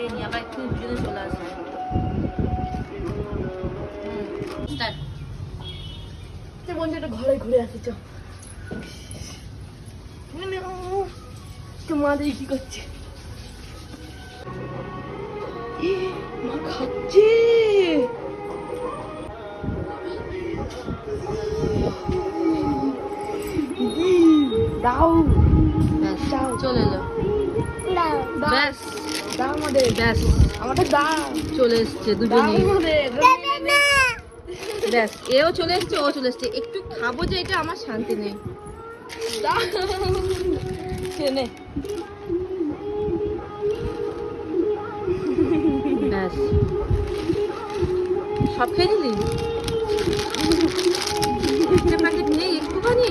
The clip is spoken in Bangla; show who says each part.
Speaker 1: ঘুরিয়ে নিয়ে আবার একটু পিছনে চলে আসবে বন্ধুটা ঘরে ঘুরে আসি চ মা দেখি কি করছে মা খাচ্ছে দাও
Speaker 2: চলে এলো ব্যাস
Speaker 1: দাও আমাদের।
Speaker 2: ব্যাস।
Speaker 1: আমাদের দাও।
Speaker 2: চলে এসছে
Speaker 1: আমাদের।
Speaker 2: ব্যাস এও চলে এসছে ও চলে এসছে। একটু খাব যে এটা আমার শান্তি নেই।
Speaker 1: দাও। নে
Speaker 2: ব্যাস। সব খেয়ে নিলি? একটা প্যাকেট নেই একটুখানি?